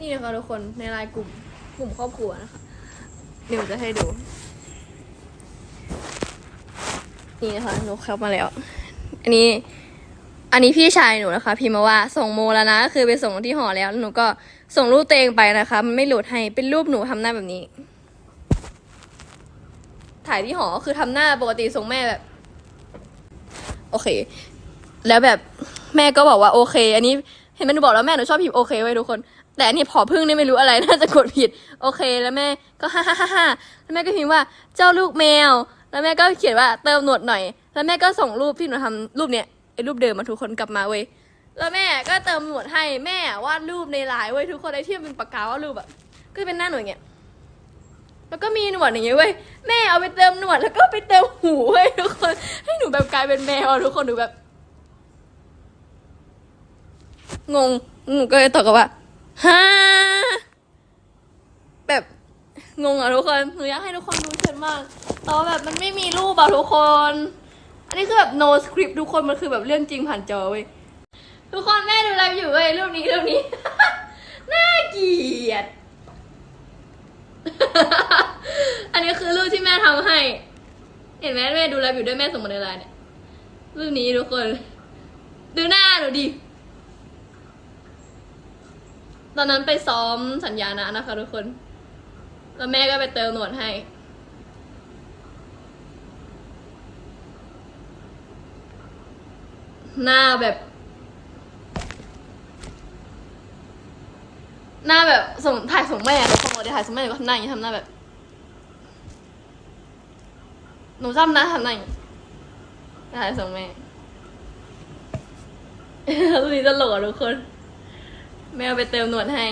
นี่นะคะทุกคนในไลน์กลุ่มกลุ่มครอบครัวนะคะเดี๋ยวจะให้ดู นี่นะคะหนูเข้ามาแล้ว อันนี้ อันนี้พี่ชายหนูนะคะ พิมพ์มาว่าส่งโมแล้วนะคือไปส่งที่หอแล้วแล้วหนูก็ส่งรูปตัวเองไปนะคะ มันไม่โหลดให้เป็นรูปหนูทำหน้าแบบนี้ ถ่ายที่หอคือทำหน้าปกติส่งแม่แบบ โอเค แล้วแบบแม่ก็บอกว่าโอเค อันนี้ เห็นไหมหนูบอกแล้วแม่หนูชอบพิมพ์โอเคไว้ทุกคน แต่อันนี้ผอพึ่งนี่ไม่รู้อะไรน่าจะกดผิดโอเคแล้วแม่ก็ฮ่าฮ่าฮ่าฮ่าแล้วแม่ก็พิมพ์ว่าเจ้าลูกแมว แล้วแม่ก็เขียนว่าเติมหนวดหน่อย แล้วแม่ก็ส่งรูปที่หนูทำรูปเนี้ยไอ้รูปเดิมมาทุกคนกลับมาเว้ยแล้วแม่ก็เติมหนวดให้แม่วาดรูปในไลน์เว้ยทุกคนไอ้ที่มันเป็นปากกาวาดรูปอะก็เป็นหน้าหนูอย่างเงี้ยแล้วก็มีหนวดอย่างเงี้ยเว้ยแม่เอาไปเติมหนวดแล้วก็ไปเติมหูเว้ยทุกคนให้หนูแบบกลายเป็นแมวทุกคนหนูแบบ งงหนูก็เลยตอบกลับว่าฮ่าแบบงงอะทุกคนหนูอยากให้ทุกคนดูชัดมากแต่ว่าแบบมันไม่มีรูปอะทุกคน อันนี้คือแบบ no script ทุกคนมันคือแบบเรื่องจริงผ่านจอเว้ยทุกคนแม่ดูไลฟ์อยู่เว้ยรูปนี้รูปนี้ น่าเกลียด อันนี้คือรูปที่แม่ทำให้ เห็นไหมแม่ดูไลฟ์อยู่ด้วยแม่ส่งมาในไลน์เนี่ยรูปนี้ทุกคน ดูหน้าหนูดิ ตอนนั้นไปซ้อมสัญญานะนะคะทุกคน แล้วแม่ก็ไปเติมหนวดให้ หน้าแบบ หน้าแบบส่งถ่ายส่งแม่ทุกคนบอกเดี๋ยวถ่ายส่งแม่เลยก็ทำหน้าอย่างนี้ทำหน้าแบบ หนูชอบนะทำหน้าอย่างนี้ถ่ายส่งแม่รูปนี้ตลกอะทุกคน แม่ไปเติมหนวดให้